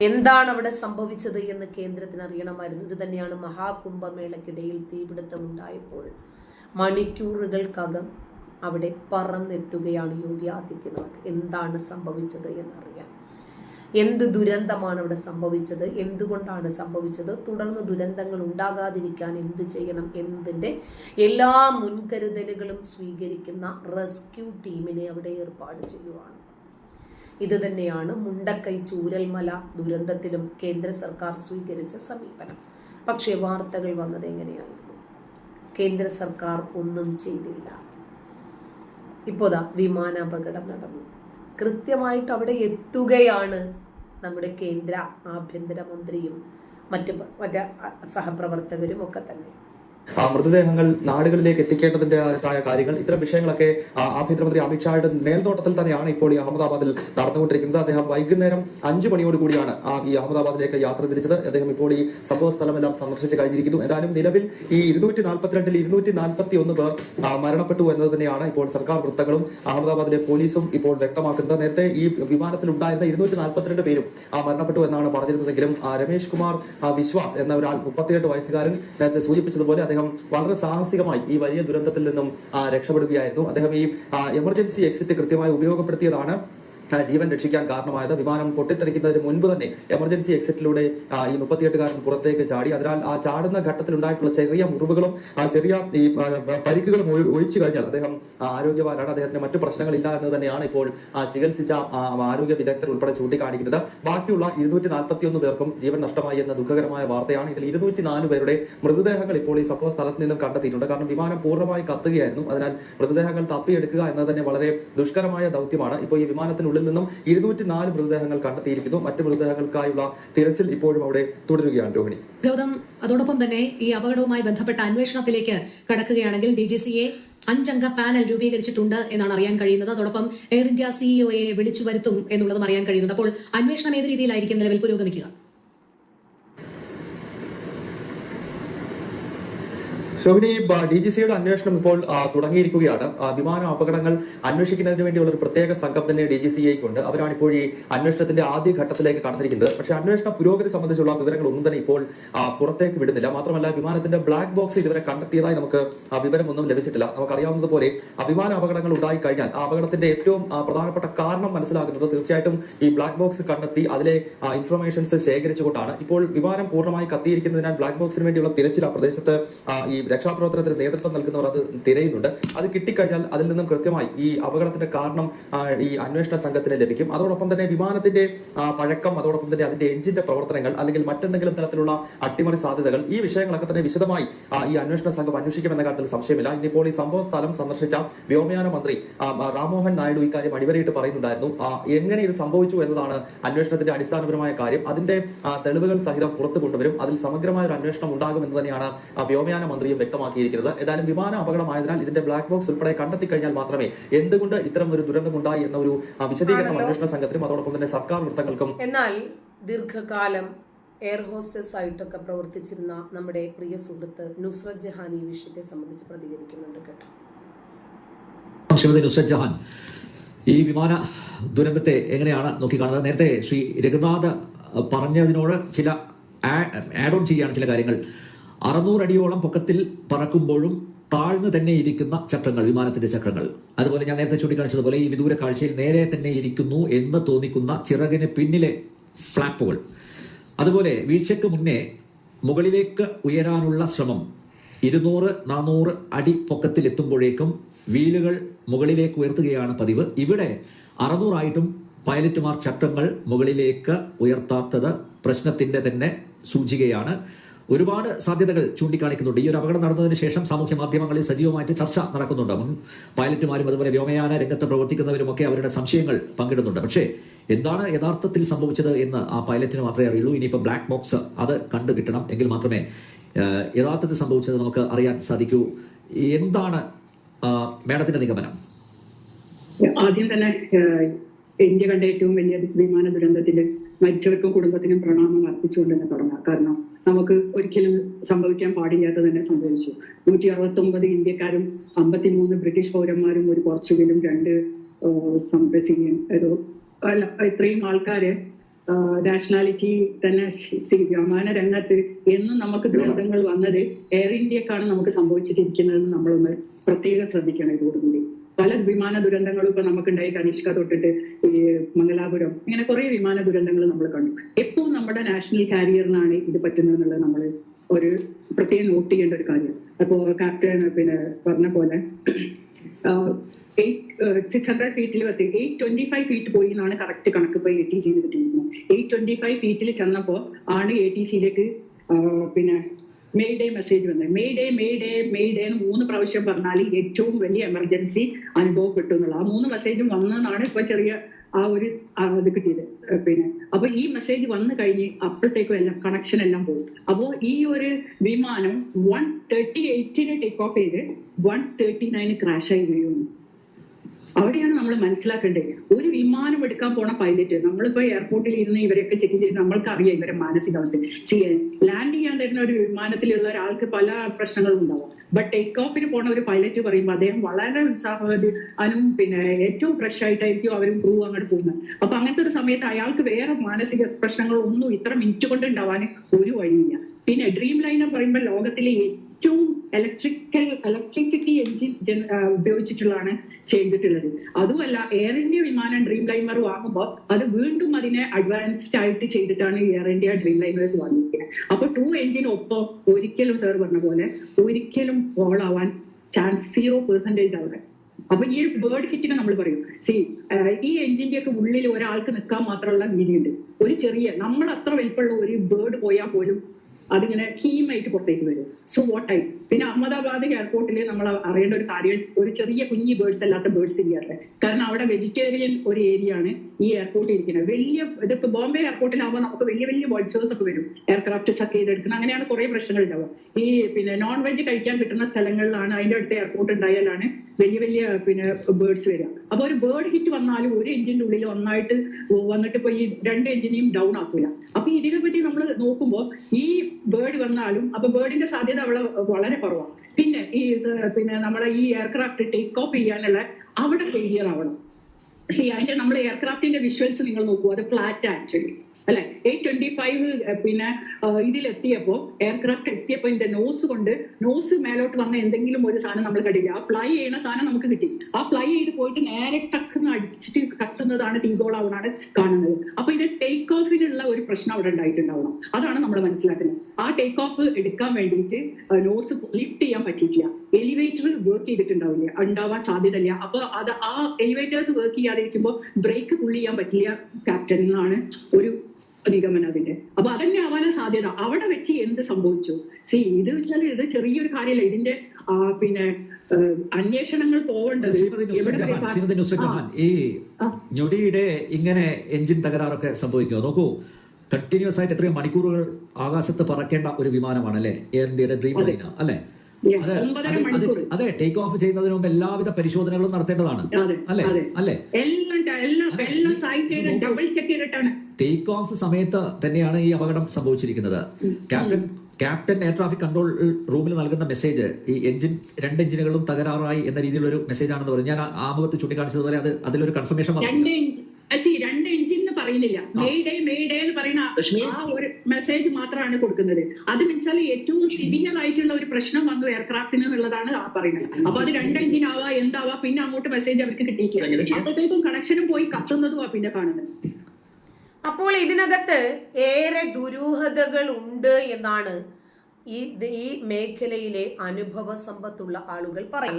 എന്താണ് അവിടെ സംഭവിച്ചത് എന്ന് കേന്ദ്രത്തിന് അറിയണമായിരുന്നു ഇത് തന്നെയാണ് മഹാകുംഭമേളക്കിടയിൽ തീപിടുത്തം ഉണ്ടായപ്പോൾ മണിക്കൂറുകൾക്കകം അവിടെ പറന്നെത്തുകയാണ് യോഗി ആദിത്യനാഥ്. എന്താണ് സംഭവിച്ചത് എന്നറിയാൻ. എന്ത് ദുരന്തമാണ് അവിടെ സംഭവിച്ചത്? എന്തുകൊണ്ടാണ് സംഭവിച്ചത്? തുടർന്ന് ദുരന്തങ്ങൾ ഉണ്ടാകാതിരിക്കാൻ എന്ത് ചെയ്യണം എന്നതിന്റെ എല്ലാ മുൻകരുതലുകളും സ്വീകരിക്കുന്ന റെസ്ക്യൂ ടീമിനെ അവിടെ ഏർപ്പാട് ചെയ്യുവാണ്. ഇത് തന്നെയാണ് മുണ്ടക്കൈ ചൂരൽമല ദുരന്തത്തിലും കേന്ദ്ര സർക്കാർ സ്വീകരിച്ച സമീപനം. പക്ഷേ വാർത്തകൾ വന്നത് എങ്ങനെയായിരുന്നു? കേന്ദ്ര സർക്കാർ ഒന്നും ചെയ്തില്ല. ഇപ്പോതാ വിമാനാപകടം നടന്നു. കൃത്യമായിട്ട് അവിടെ എത്തുകയാണ് നമ്മുടെ കേന്ദ്ര ആഭ്യന്തരമന്ത്രിയും മറ്റു മറ്റ് സഹപ്രവർത്തകരും ഒക്കെ തന്നെ. ആ മൃതദേഹങ്ങൾ നാടുകളിലേക്ക് എത്തിക്കേണ്ടതിന്റെതായ കാര്യങ്ങൾ ഇത്തരം വിഷയങ്ങളൊക്കെ ആഭ്യന്തരമന്ത്രി അമിത്ഷായുടെ മേൽനോട്ടത്തിൽ തന്നെയാണ് ഇപ്പോൾ ഈ അഹമ്മദാബാദിൽ നടന്നുകൊണ്ടിരിക്കുന്നത്. അദ്ദേഹം വൈകുന്നേരം അഞ്ചു മണിയോട് കൂടിയാണ് ആ ഈ അഹമ്മദാബാദിലേക്ക് യാത്ര തിരിച്ചത്. അദ്ദേഹം ഇപ്പോൾ ഈ സംഭവ സ്ഥലമെല്ലാം സന്ദർശിച്ച് കഴിഞ്ഞിരിക്കുന്നു. എന്തായാലും നിലവിൽ ഈ ഇരുന്നൂറ്റി നാൽപ്പത്തിരണ്ടിൽ ഇരുന്നൂറ്റി നാൽപ്പത്തി ഒന്ന് പേർ മരണപ്പെട്ടു എന്നത് തന്നെയാണ് ഇപ്പോൾ സർക്കാർ വൃത്തങ്ങളും അഹമ്മദാബാദിലെ പോലീസും ഇപ്പോൾ വ്യക്തമാക്കുന്നത്. നേരത്തെ ഈ വിമാനത്തിൽ ഉണ്ടായിരുന്ന ഇരുന്നൂറ്റി നാൽപ്പത്തിരണ്ട് പേരും ആ, മരണപ്പെട്ടു എന്നാണ് പറഞ്ഞിരുന്നതെങ്കിലും രമേശ് കുമാർ വിശ്വാസ് എന്ന ഒരാൾ മുപ്പത്തിയെട്ട് വയസ്സുകാരൻ നേരത്തെ സൂചിപ്പിച്ചതുപോലെ അദ്ദേഹം വളരെ സാഹസികമായി ഈ വലിയ ദുരന്തത്തിൽ നിന്നും രക്ഷപ്പെടുകയായിരുന്നു. അദ്ദേഹം ഈ എമർജൻസി എക്സിറ്റ് കൃത്യമായി ഉപയോഗപ്പെടുത്തിയതാണ്. ജീവൻ രക്ഷിക്കാൻ കാരണമായത്. വിമാനം പൊട്ടിത്തെറിക്കുന്നതിന് മുൻപ് തന്നെ എമർജൻസി എക്സിറ്റിലൂടെ ഈ മുപ്പത്തിയെട്ടുകാരൻ പുറത്തേക്ക് ചാടി. അതിനാൽ ആ ചാടുന്ന ഘട്ടത്തിൽ ഉണ്ടായിട്ടുള്ള ചെറിയ മുറിവുകളും ആ ചെറിയ ഈ പരിക്കുകളും ഒഴിച്ചു കഴിഞ്ഞാൽ അദ്ദേഹം ആരോഗ്യവാനാണ്. അദ്ദേഹത്തിന് മറ്റു പ്രശ്നങ്ങളില്ല എന്ന് തന്നെയാണ് ഇപ്പോൾ ചികിത്സിച്ച ആരോഗ്യ വിദഗ്ധർ ഉൾപ്പെടെ ചൂണ്ടിക്കാണിക്കുന്നത്. ബാക്കിയുള്ള ഇരുന്നൂറ്റി നാൽപ്പത്തി ഒന്ന് പേർക്കും ജീവൻ നഷ്ടമായി എന്ന ദുഃഖകരമായ വാർത്തയാണ് ഇതിൽ ഇരുന്നൂറ്റി നാല് പേരുടെ മൃതദേഹങ്ങൾ ഇപ്പോൾ ഈ സംഭവ സ്ഥലത്ത് നിന്നും കണ്ടെത്തിയിട്ടുണ്ട്. കാരണം വിമാനം പൂർണമായി കത്തുകയായിരുന്നു. അതിനാൽ മൃതദേഹങ്ങൾ തപ്പിയെടുക്കുക എന്നത് തന്നെ വളരെ ദുഷ്കരമായ ദൗത്യമാണ്. ഇപ്പോൾ ഈ വിമാനത്തിനുള്ളിൽ നിന്നും ഇരുന്നൂറ്റി നാല് മൃതദേഹങ്ങൾ കണ്ടെത്തിയിരിക്കുന്നു. മറ്റ് മൃതദേഹങ്ങൾക്കായുള്ള തിരച്ചിൽ ഇപ്പോഴും അവിടെ തുടരുകയാണ് രോഹിണി. ഗൗതം അതോടൊപ്പം തന്നെ ഈ അപകടവുമായി ബന്ധപ്പെട്ട അന്വേഷണത്തിലേക്ക് കടക്കുകയാണെങ്കിൽ ഡി ജി സിയെ അഞ്ചംഗ പാനൽ രൂപീകരിച്ചിട്ടുണ്ട് എന്നാണ് അറിയാൻ കഴിയുന്നത്. അതോടൊപ്പം എയർ ഇന്ത്യ സിഇഒയെ വിളിച്ചു വരുത്തും എന്നുള്ളതും അറിയാൻ കഴിയുന്നുണ്ട്. അപ്പോൾ അന്വേഷണം ഏത് രീതിയിലായിരിക്കും നിലവിൽ പുരോഗമിക്കുക? രോഹിണി ഡി ജി സിയുടെ അന്വേഷണം ഇപ്പോൾ തുടങ്ങിയിരിക്കുകയാണ്. വിമാന അപകടങ്ങൾ അന്വേഷിക്കുന്നതിന് വേണ്ടിയുള്ള ഒരു പ്രത്യേക സംഘം തന്നെ ഡി ജി സിയേക്കുണ്ട് അവരാണ് ഇപ്പോൾ ഈ അന്വേഷണത്തിന്റെ ആദ്യ ഘട്ടത്തിലേക്ക് കടന്നിരിക്കുന്നത്. പക്ഷേ അന്വേഷണ പുരോഗതി സംബന്ധിച്ചുള്ള വിവരങ്ങൾ ഒന്നും തന്നെ ഇപ്പോൾ പുറത്തേക്ക് വിടുന്നില്ല. മാത്രമല്ല വിമാനത്തിന്റെ ബ്ലാക്ക് ബോക്സ് ഇതുവരെ കണ്ടെത്തിയതായി നമുക്ക് വിവരമൊന്നും ലഭിച്ചിട്ടില്ല. നമുക്കറിയാവുന്നതുപോലെ വിമാന അപകടങ്ങൾ ഉണ്ടായി കഴിഞ്ഞാൽ ആ അപകടത്തിന്റെ ഏറ്റവും പ്രധാനപ്പെട്ട കാരണം മനസ്സിലാക്കുന്നത് തീർച്ചയായിട്ടും ഈ ബ്ലാക്ക് ബോക്സ് കണ്ടെത്തി അതിലെ ഇൻഫർമേഷൻസ് ശേഖരിച്ചുകൊണ്ടാണ്. ഇപ്പോൾ വിമാനം പൂർണമായി കത്തിയിരിക്കുന്നതിനാൽ ബ്ലാക്ക് ബോക്സിന് വേണ്ടിയുള്ള തിരച്ചിൽ ആ പ്രദേശത്ത് ഈ രക്ഷാപ്രവർത്തനത്തിന് നേതൃത്വം നൽകുന്നവർ അത് തിരയുന്നുണ്ട്. അത് കിട്ടിക്കഴിഞ്ഞാൽ അതിൽ നിന്നും കൃത്യമായി ഈ അപകടത്തിന്റെ കാരണം ഈ അന്വേഷണ സംഘത്തിന് ലഭിക്കും. അതോടൊപ്പം തന്നെ വിമാനത്തിന്റെ പഴക്കം അതോടൊപ്പം തന്നെ അതിന്റെ എഞ്ചിന്റെ പ്രവർത്തനങ്ങൾ അല്ലെങ്കിൽ മറ്റെന്തെങ്കിലും തരത്തിലുള്ള അട്ടിമറി സാധ്യതകൾ ഈ വിഷയങ്ങളൊക്കെ തന്നെ വിശദമായി ഈ അന്വേഷണ സംഘം അന്വേഷിക്കുമെന്ന കാര്യത്തിൽ സംശയമില്ല. ഇന്നിപ്പോൾ ഈ സംഭവ സ്ഥലം സന്ദർശിച്ച വ്യോമയാന മന്ത്രി രാംമോഹൻ നായിഡു ഇക്കാര്യം അടിവരയിട്ട് പറയുന്നുണ്ടായിരുന്നു. എങ്ങനെ ഇത് സംഭവിച്ചു എന്നതാണ് അന്വേഷണത്തിന്റെ അടിസ്ഥാനപരമായ കാര്യം. അതിന്റെ തെളിവുകൾ സഹിതം പുറത്തു കൊണ്ടുവരും. അതിൽ സമഗ്രമായ ഒരു അന്വേഷണം ഉണ്ടാകുമെന്ന് തന്നെയാണ് വ്യോമയാന മന്ത്രിയും വ്യക്തമാക്കിയിരിക്കുന്നത്. ഏതായാലും വിമാന അപകടമായതിനാൽ ഇതിന്റെ ബ്ലാക്ക് ബോക്സ് ഉൾപ്പെടെ കണ്ടെത്തി കഴിഞ്ഞാൽ മാത്രമേ എന്തുകൊണ്ട് ഇത്തരം ഒരു ദുരന്തമുണ്ടായി എന്ന ഒരു വിശദീകരണം അന്വേഷണ സംഘത്തിനും അതോടൊപ്പം തന്നെ സർക്കാർ വൃത്തങ്ങൾക്കും എന്നാൽ ദീർഘകാലം എയർ ഹോസ്റ്റസ് ആയിട്ടൊക്കെ പ്രവർത്തിച്ചിരുന്ന നമ്മുടെ പ്രിയ സുഹൃത്ത് നുസ്രത് ജഹാൻ ഈ വിഷയത്തെ സംബന്ധിച്ച് പ്രതികരിക്കുന്നുണ്ട് കേട്ടോ. ശ്രീമതി നുസ്രത് ജഹാൻ ഈ വിമാന ദുരന്തത്തെ എങ്ങനെയാണ് നോക്കിക്കാണുന്നത് നേരത്തെ ശ്രീ രഘുനാഥ് പറഞ്ഞതിനോട് ചില ആഡ് ഓൺ ചെയ്യുകയാണ് ചില കാര്യങ്ങൾ. അറുന്നൂറ് അടിയോളം പൊക്കത്തിൽ പറക്കുമ്പോഴും താഴ്ന്നു തന്നെ ഇരിക്കുന്ന ചക്രങ്ങൾ വിമാനത്തിന്റെ ചക്രങ്ങൾ. അതുപോലെ ഞാൻ നേരത്തെ ചൂണ്ടിക്കാണിച്ചതുപോലെ ഈ വിദൂര കാഴ്ചയിൽ നേരെ തന്നെ ഇരിക്കുന്നു എന്ന് തോന്നിക്കുന്ന ചിറകിന് പിന്നിലെ ഫ്ലാപ്പുകൾ. അതുപോലെ വീഴ്ചയ്ക്ക് മുന്നേ മുകളിലേക്ക് ഉയരാനുള്ള ശ്രമം. ഇരുന്നൂറ് നാനൂറ് അടി പൊക്കത്തിൽ എത്തുമ്പോഴേക്കും വീലുകൾ മുകളിലേക്ക് ഉയർത്തുകയാണ് പതിവ്. ഇവിടെ അറുന്നൂറായിട്ടും പൈലറ്റുമാർ ചക്രങ്ങൾ മുകളിലേക്ക് ഉയർത്താത്തത് പ്രശ്നത്തിന്റെ തന്നെ സൂചികയാണ്. ഒരുപാട് സാധ്യതകൾ ചൂണ്ടിക്കാണിക്കുന്നുണ്ട്. ഈ ഒരു അപകടം നടന്നതിന് ശേഷം സാമൂഹ്യ മാധ്യമങ്ങളിൽ സജീവമായിട്ട് ചർച്ച നടക്കുന്നുണ്ട്. മുൻ പൈലറ്റുമാരും അതുപോലെ വ്യോമയാന രംഗത്ത് പ്രവർത്തിക്കുന്നവരുമൊക്കെ അവരുടെ സംശയങ്ങൾ പങ്കിടുന്നുണ്ട്. പക്ഷേ എന്താണ് യഥാർത്ഥത്തിൽ സംഭവിച്ചത് എന്ന് ആ പൈലറ്റിന് മാത്രമേ അറിയുള്ളൂ. ഇനിയിപ്പോൾ ബ്ലാക്ക് ബോക്സ് അത് കണ്ടു കിട്ടണം. എങ്കിൽ മാത്രമേ യഥാർത്ഥത്തിൽ സംഭവിച്ചത് നമുക്ക് അറിയാൻ സാധിക്കൂ. എന്താണ് മേഡത്തിന്റെ നിഗമനം? ആദ്യം തന്നെ ഇന്ത്യ കണ്ട ഏറ്റവും വലിയ വിമാന ദുരന്തത്തിൽ മരിച്ചവർക്കും കുടുംബത്തിനും പ്രണാമം അർപ്പിച്ചുകൊണ്ട് തന്നെ തുടങ്ങാം. കാരണം നമുക്ക് ഒരിക്കലും സംഭവിക്കാൻ പാടില്ലാത്ത തന്നെ സംഭവിച്ചു. നൂറ്റി അറുപത്തി ഒമ്പത് ഇന്ത്യക്കാരും അമ്പത്തിമൂന്ന് ബ്രിട്ടീഷ് പൗരന്മാരും ഒരു പോർച്ചുഗലും രണ്ട് ബ്രസീലിയൻ ഒരു അല്ല ഇത്രയും ആൾക്കാര് നാഷണാലിറ്റി തന്നെ വ്യോമാന രംഗത്ത് എന്നും നമുക്ക് ദുരന്തങ്ങൾ വന്നത് എയർ ഇന്ത്യക്കാണ് നമുക്ക് സംഭവിച്ചിട്ടിരിക്കുന്നതെന്ന് നമ്മളൊന്ന് പ്രത്യേകം ശ്രദ്ധിക്കണം ഇതോടുകൂടി. പല വിമാന ദുരന്തങ്ങളും ഇപ്പൊ നമുക്കുണ്ടായി. കനിഷ്ക തൊട്ടിട്ട് ഈ മംഗലാപുരം. ഇങ്ങനെ കുറെ വിമാന ദുരന്തങ്ങൾ നമ്മൾ കണ്ടു. എപ്പോഴും നമ്മുടെ നാഷണൽ കാരിയറിനാണ് ഇത് പറ്റുന്നത് എന്നുള്ളത് നമ്മൾ ഒരു പ്രത്യേകം നോട്ട് ചെയ്യേണ്ട ഒരു കാര്യം. അപ്പോ ക്യാപ്റ്റൻ പിന്നെ പറഞ്ഞ പോലെ സിക്സ് ഹൺഡ്രഡ് ഫീറ്റിൽ എത്തി എയ്റ്റ് ട്വന്റി ഫൈവ് ഫീറ്റ് പോയി എന്നാണ് കറക്റ്റ് കണക്ക് ഇപ്പൊ എ ടി സിന്ന് കിട്ടിയിരിക്കുന്നത്. എയ്റ്റ് ട്വന്റി ഫൈവ് ഫീറ്റിൽ ചെന്നപ്പോ ആണ് എ ടി സിയിലേക്ക് പിന്നെ മെയ് ഡേ മെസ്സേജ് വന്നത് mayday mayday mayday എന്ന് മൂന്ന് പ്രാവശ്യം പറഞ്ഞാൽ ഏറ്റവും വലിയ എമർജൻസി അനുഭവപ്പെട്ടു എന്നുള്ള ആ മൂന്ന് മെസ്സേജും വന്നതാണ് ഇപ്പൊ ചെറിയ ആ ഒരു ഇത് കിട്ടിയത്. പിന്നെ അപ്പൊ ഈ മെസ്സേജ് വന്നു കഴിഞ്ഞ് അപ്പോഴത്തേക്കും എല്ലാം കണക്ഷൻ എല്ലാം പോകും അപ്പോ ഈ ഒരു വിമാനം വൺ തേർട്ടി എയ്റ്റിന് ടേക്ക് ഓഫ് ചെയ്ത് വൺ തേർട്ടി നയന് ക്രാഷ് ആയി വീഴുന്നു. അവിടെയാണ് നമ്മൾ മനസ്സിലാക്കേണ്ടത്. ഒരു വിമാനം എടുക്കാൻ പോണ പൈലറ്റ് നമ്മളിപ്പോ എയർപോർട്ടിൽ ഇരുന്ന് ഇവരെയൊക്കെ ചെക്ക് ചെയ്ത് നമ്മൾക്ക് അറിയാം ഇവരെ മാനസികാവസ്ഥ. ലാൻഡ് ചെയ്യാൻ തരുന്ന ഒരു വിമാനത്തിലുള്ള ഒരാൾക്ക് പല പ്രശ്നങ്ങളും ഉണ്ടാവും. ബട്ട് ടേക്ക് ഓഫിന് പോണ ഒരു പൈലറ്റ് പറയുമ്പോൾ അദ്ദേഹം വളരെ ഉത്സാഹനും പിന്നെ ഏറ്റവും ഫ്രഷ് ആയിട്ടായിരിക്കും അവരും ക്രൂ അങ്ങോട്ട് പോകുന്നത്. അപ്പൊ അങ്ങനത്തെ ഒരു സമയത്ത് അയാൾക്ക് വേറെ മാനസിക പ്രശ്നങ്ങളൊന്നും ഇത്ര മിനിറ്റ് കൊണ്ട് ഉണ്ടാവാൻ ഒരു വഴിയില്ല. പിന്നെ ഡ്രീം ലൈനർ പറയുമ്പോൾ ലോകത്തിലെ ഏറ്റവും ഇലക്ട്രിക്കൽ ഇലക്ട്രിസിറ്റി എഞ്ചിൻ ഉപയോഗിച്ചിട്ടുള്ളതാണ് ചെയ്തിട്ടുള്ളത്. അതുമല്ല എയർ ഇന്ത്യ വിമാനം ഡ്രീം ലൈനർ വാങ്ങുമ്പോൾ അത് വീണ്ടും അതിനെ അഡ്വാൻസ്ഡ് ആയിട്ട് ചെയ്തിട്ടാണ് എയർ ഇന്ത്യ ഡ്രീം ലൈനേഴ്സ് വാങ്ങിയിരിക്കുന്നത് അപ്പൊ ടു എഞ്ചിൻ ഒപ്പം ഒരിക്കലും സാർ പറഞ്ഞ പോലെ ഒരിക്കലും ഫോൾ ആവാൻ ചാൻസ് സീറോ പെർസെന്റേജ് അവിടെ അപ്പൊ ഈ ഒരു ബേർഡ് കിറ്റിനെ നമ്മൾ പറയും. സി ഈ എഞ്ചിന്റെ ഒക്കെ ഉള്ളിൽ ഒരാൾക്ക് നിൽക്കാൻ മാത്രമുള്ള രീതിയുണ്ട്. ഒരു ചെറിയ നമ്മൾ അത്ര വലിപ്പമുള്ള ഒരു ബേർഡ് പോയാൽ പോലും അതിങ്ങനെ ഹീമായിട്ട് പുറത്തേക്ക് വരും. സോ വാട്ട് ഐ പിന്നെ അഹമ്മദാബാദ് എയർപോർട്ടിൽ നമ്മൾ അറിയേണ്ട ഒരു കാര്യം ഒരു ചെറിയ കുഞ്ഞി ബേർഡ്സ് അല്ലാത്ത ബേർഡ്സ് ഇല്ലാത്ത കാരണം അവിടെ വെജിറ്റേറിയൻ ഒരു ഏരിയ ആണ് ഈ എയർപോർട്ടിൽ ഇരിക്കുന്നത്. വലിയ ഇതിപ്പോ ബോംബെ എയർപോർട്ടിലാകുമ്പോൾ നമുക്ക് വലിയ വലിയ ബോൾസേഴ്സ് ഒക്കെ വരും. എയർക്രാഫ്റ്റ്സ് ഒക്കെ ചെയ്തെടുക്കുന്നത് അങ്ങനെയാണ് കുറെ പ്രശ്നങ്ങൾ ഉണ്ടാവുക. ഈ പിന്നെ നോൺ വെജ് കഴിക്കാൻ കിട്ടുന്ന സ്ഥലങ്ങളിലാണ് അതിന്റെ അടുത്ത് എയർപോർട്ട് ഉണ്ടായാലാണ് വലിയ വലിയ പിന്നെ ബേർഡ്സ് വരിക. അപ്പൊ ഒരു ബേർഡ് ഹിറ്റ് വന്നാലും ഒരു എഞ്ചിന്റെ ഉള്ളിൽ ഒന്നായിട്ട് വന്നിട്ട് ഇപ്പൊ ഈ രണ്ട് എഞ്ചിനെയും ഡൗൺ ആക്കൂല. അപ്പൊ ഇതിനെ പറ്റി നമ്മൾ നോക്കുമ്പോൾ ഈ ബേർഡ് വന്നാലും അപ്പൊ ബേർഡിന്റെ സാധ്യത അവിടെ വളരെ കുറവാണ് പിന്നെ ഈ പിന്നെ നമ്മളെ ഈ എയർക്രാഫ്റ്റ് ടേക്ക് ഓഫ് ചെയ്യാനുള്ള അവിടെ ഫെയിലിയർ ആവണം. സി അതിന്റെ നമ്മൾ എയർക്രാഫ്റ്റിന്റെ വിഷ്വൽസ് നിങ്ങൾ നോക്കൂ അത് ഫ്ലാറ്റ് ആക്ച്വലി അല്ലെ? എയ്റ്റ് ട്വന്റി ഫൈവ് പിന്നെ ഇതിലെത്തിയപ്പോ എയർക്രാഫ്റ്റ് എത്തിയപ്പോ ഇതിന്റെ നോസ് കൊണ്ട് നോസ് മേലോട്ട് വന്ന എന്തെങ്കിലും ഒരു സാധനം നമ്മൾ കണ്ടില്ല ആ പ്ലൈ ചെയ്യുന്ന സാധനം നമുക്ക് കിട്ടി. ആ പ്ലൈ ചെയ്ത് പോയിട്ട് നേരെ ടക്കുന്ന് അടിച്ചിട്ട് കത്തുന്നതാണ് ടീഗോളാവണാണ് കാണുന്നത്. അപ്പൊ ഇത് ടേക്ക് ഓഫിനുള്ള ഒരു പ്രശ്നം അവിടെ ഉണ്ടായിട്ടുണ്ടാവണം. അതാണ് നമ്മൾ മനസ്സിലാക്കുന്നത്. ആ ടേക്ക് ഓഫ് എടുക്കാൻ വേണ്ടിയിട്ട് നോസ് ലിഫ്റ്റ് ചെയ്യാൻ പറ്റിയിട്ടില്ല. എലിവേറ്റർ വർക്ക് ചെയ്തിട്ടുണ്ടാവില്ല. ഉണ്ടാവാൻ സാധ്യതയില്ല. അപ്പൊ അത് ആ എലിവേറ്റേഴ്സ് വർക്ക് ചെയ്യാതിരിക്കുമ്പോൾ ബ്രേക്ക് പുള്ളി ചെയ്യാൻ പറ്റില്ല ക്യാപ്റ്റൻ എന്നാണ് ഒരു നിഗമനം അതിന്റെ അപ്പൊ അതന്നെ ആവാനാ സാധ്യത. അവിടെ വെച്ച് എന്ത് സംഭവിച്ചു? സി ഇത് വെച്ചാൽ ഇത് ചെറിയൊരു കാര്യമല്ല ഇതിന്റെ ആ, പിന്നെ അന്വേഷണങ്ങൾ പോവേണ്ടത് ഈ. ഞൊടിയുടെ ഇങ്ങനെ എഞ്ചിൻ തകരാറൊക്കെ സംഭവിക്കുമോ നോക്കൂ കണ്ടിന്യൂസ് ആയിട്ട് എത്രയോ മണിക്കൂറുകൾ ആകാശത്ത് പറക്കേണ്ട ഒരു വിമാനമാണ് അല്ലേ എയർ ഡ്രീം അല്ലേ? അത് ടേക്ക് ഓഫ് ചെയ്യുന്നതിന് മുമ്പ് എല്ലാവിധ പരിശോധനകളും നടത്തേണ്ടതാണ്. അല്ലെ? അല്ലേ? ടേക്ക് ഓഫ് സമയത്ത് തന്നെയാണ് ഈ അപകടം സംഭവിച്ചിരിക്കുന്നത്. Captain captain air traffic control റൂമിൽ നൽകുന്ന മെസ്സേജ് ഈ എഞ്ചിൻ രണ്ട് എഞ്ചിനുകളും തകരാറായി എന്ന രീതിയിലുള്ള ഒരു മെസ്സേജ് ആണെന്ന് പറഞ്ഞു. ഞാൻ ആമുഖത്ത് ചൂണ്ടിക്കാണിച്ചതുപോലെ അത് അതിലൊരു കൺഫർമേഷൻ വന്നു രണ്ട് ഇഞ്ച് സി രണ്ട് എഞ്ചിൻ എന്ന് പറയുന്നില്ല. മെയ് ഡേ മെയ് ഡേ എന്ന് പറയുന്ന ആ- ആ ഒരു മെസ്സേജ് മാത്രമാണ് കൊടുക്കുന്നത്. അത് മീൻസാൽ ഏറ്റവും സിവിയർ ആയിട്ടുള്ള ഒരു പ്രശ്നം വന്നു എയർക്രാഫ്റ്റിന് എന്നുള്ളതാണ് ആ പറയുന്നത്. അപ്പൊ അത് രണ്ട് എഞ്ചിൻ ആവാ എന്താവാ പിന്നെ അങ്ങോട്ട് മെസ്സേജ് അവർക്ക് കിട്ടിയിട്ടില്ല. അപ്പോഴത്തേക്കും കണക്ഷനും പോയി കത്തുന്നതും ആ പിന്നെ കാണുന്നത്. അപ്പോൾ ഇതിനകത്ത് ഏറെ ദുരൂഹതകൾ ഉണ്ട് എന്നാണ് ഈ ഈ മേഖലയിലെ അനുഭവ സമ്പത്തുള്ള ആളുകൾ പറയുന്നത്.